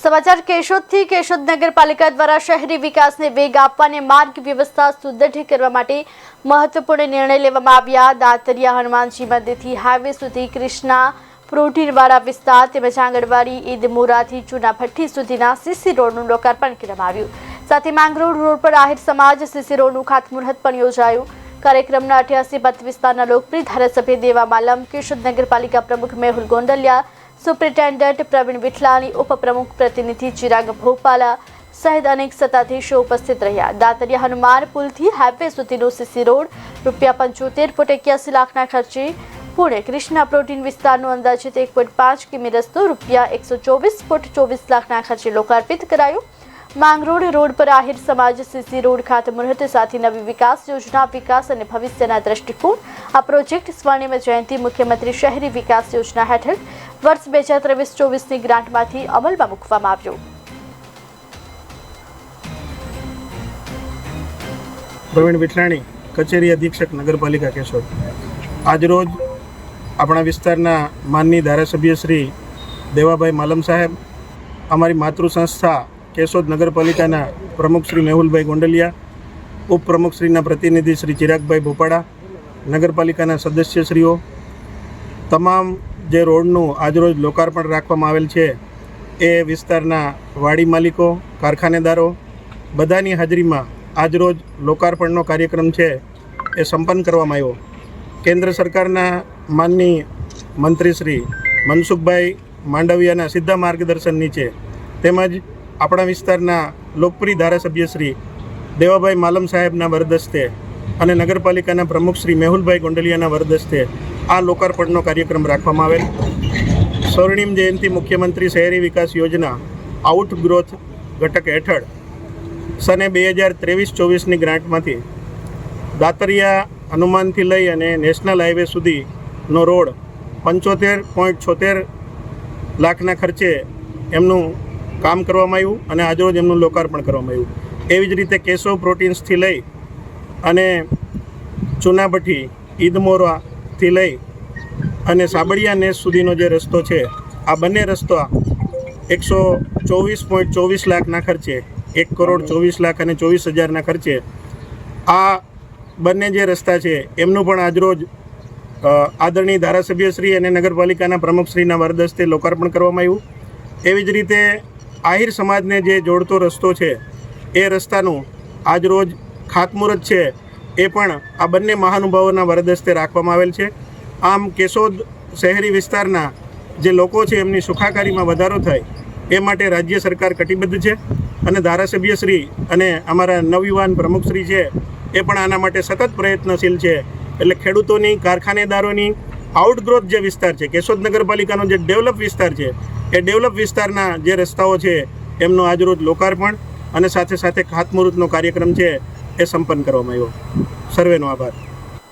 સમાચાર કેશોદથી કેશોદ નગરપાલિકા દ્વારા શહેરી વિકાસને વેગ આપવા અને માર્ગ વ્યવસ્થા સુદૃઢ કરવા માટે મહત્વપૂર્ણ નિર્ણય લેવામાં આવ્યા. દાતરિયા હનુમાનજી મંદિરથી હાઈવે સુધી કૃષ્ણા પ્રોટીનવાળા વિસ્તાર તેમજ આંગણવાડી ઈદ મોરાથી ચૂનાભઠ્ઠી સુધીના સીસી રોડનું લોકાર્પણ કરવામાં આવ્યું. સાથે માંગરોળ રોડ પર આહિર સમાજ સીસી રોડનું ખાતમુહૂર્ત પણ યોજાયું. કાર્યક્રમના અઠ્યાસી મત વિસ્તારના લોકપ્રિય ધારાસભ્ય દેવા માલમ કેશોદ નગરપાલિકા પ્રમુખ મેહુલ ગોંડલિયા સુપ્રિન્ટેન્ડન્ટ પ્રવીણ વિઠલાણી ઉપપ્રમુખ પ્રતિનિધિ ચિરાગ ભોપાલા સહિત અનેક સત્તાધીશો ઉપસ્થિત રહ્યા. દાતરિયા હનુમાન પુલથી હાઈવે સુધીનો સીસી રોડ રૂપિયા પંચોતેર પોઈન્ટ એક્યાસી લાખના ખર્ચે પુણે કૃષ્ણા પ્રોટીન વિસ્તારનો અંદાજિત એક પોઈન્ટ પાંચ કિમી રસ્તો રૂપિયા એકસો ચોવીસ પોઈન્ટ ચોવીસ લાખના ખર્ચે લોકાર્પિત કરાયો. માંગરોળ રોડ પર આહિર સમાજ સીસી રોડ ખાતમુહૂર્ત સાથે નવી વિકાસ યોજના, વિકાસ અને ભવિષ્યના દ્રષ્ટિકોણ. આ પ્રોજેક્ટ સ્વર્ણિમ જયંતિ મુખ્યમંત્રી શહેરી વિકાસ યોજના હેઠળ વર્ષ બે હજાર ત્રેવીસ ચોવીસની ગ્રાન્ટમાંથી અમલમાં મૂકવામાં આવ્યો. પ્રવીણ વિઠલાણી કચેરી અધિક્ષક, નગરપાલિકા કેશોદ. આજરોજ આપણા વિસ્તારના માનની ધારાસભ્ય શ્રી દેવાભાઈ માલમ સાહેબ, અમારી માતૃ સંસ્થા કેશોદ નગરપાલિકાના પ્રમુખ શ્રી મેહુલભાઈ ગોંડલિયા, ઉપપ્રમુખશ્રીના પ્રતિનિધિ શ્રી ચિરાગભાઈ ભોપાડા, નગરપાલિકાના સદસ્યશ્રીઓ, તમામ જે રોડનું આજરોજ લોકાર્પણ રાખવામાં આવેલ છે, એ વિસ્તારના વાડી માલિકો, કારખાનેદારો, બધાની હાજરીમાં આજરોજ લોકાર્પણનો કાર્યક્રમ છે, એ સંપન્ન કરવામાં આવ્યો. કેન્દ્ર સરકારના માનની મંત્રી શ્રી મનસુખભાઈ માંડવિયાના સીધા માર્ગદર્શન નીચે તેમજ આપણા વિસ્તારના લોકપ્રિય ધારાસભ્ય શ્રી દેવાભાઈ માલમ સાહેબના વરદસ્તે અને નગરપાલિકાના પ્રમુખ શ્રી મેહુલભાઈ ગોંડલિયાના વરદસ્તે આ લોકાર્પણનો કાર્યક્રમ રાખવામાં આવેલ. સ્વર્ણિમ જયંતિ મુખ્યમંત્રી શહેરી વિકાસ યોજના આઉટ ગ્રોથ ઘટક હેઠળ સને બે હજાર ત્રેવીસ ચોવીસની ગ્રાન્ટમાંથી દાતરિયા હનુમાનથી લઈ અને નેશનલ હાઈવે સુધીનો રોડ પંચોતેર પોઈન્ટ છોતેર લાખના ખર્ચે એમનું કામ કરવામાં આવ્યું અને આજરોજ એમનું લોકાર્પણ કરવામાં આવ્યું. એવી જ રીતે કેશવ પ્રોટીન્સથી લઈ અને ચુનાભઠ્ઠી ઈદમોરાથી લઈ અને સાબડિયા નેસ સુધીનો જે રસ્તો છે, આ બંને રસ્તા એકસો ચોવીસ પોઈન્ટ ચોવીસ લાખના ખર્ચે, એક કરોડ ચોવીસ લાખ અને ચોવીસ હજારના ખર્ચે, આ બંને જે રસ્તા છે, એમનું પણ આજરોજ આદરણીય ધારાસભ્યશ્રી અને નગરપાલિકાના પ્રમુખશ્રીના વરદસ્તે લોકાર્પણ કરવામાં આવ્યું. એવી જ રીતે આહિર સમાજને જે જોડતો રસ્તો છે, એ રસ્તાનું આજરોજ ખાતમુહૂર્ત છે. એ પણ આ બંને મહાનુભાવોના વરદસ્તે રાખવામાં આવેલ છે. આમ કેશોદ શહેરી વિસ્તારના જે લોકો છે, એમની સુખાકારીમાં વધારો થાય એ માટે રાજ્ય સરકાર કટિબદ્ધ છે અને ધારાસભ્યશ્રી અને અમારા નવયુવાન પ્રમુખશ્રી છે, એ પણ આના માટે સતત પ્રયત્નશીલ છે. એટલે ખેડૂતોની, કારખાનેદારોની આઉટગ્રોથ જે વિસ્તાર છે, કેશોદ નગરપાલિકાનો જે ડેવલપ વિસ્તાર છે, એ ડેવલપ વિસ્તારના જે રસ્તાઓ છે, એમનો આજરોજ લોકાર્પણ અને સાથે સાથે ખાતમુહૂર્તનો કાર્યક્રમ છે. એ સંપન્ન કરવામાં આવ્યો. સર્વેનો આભાર.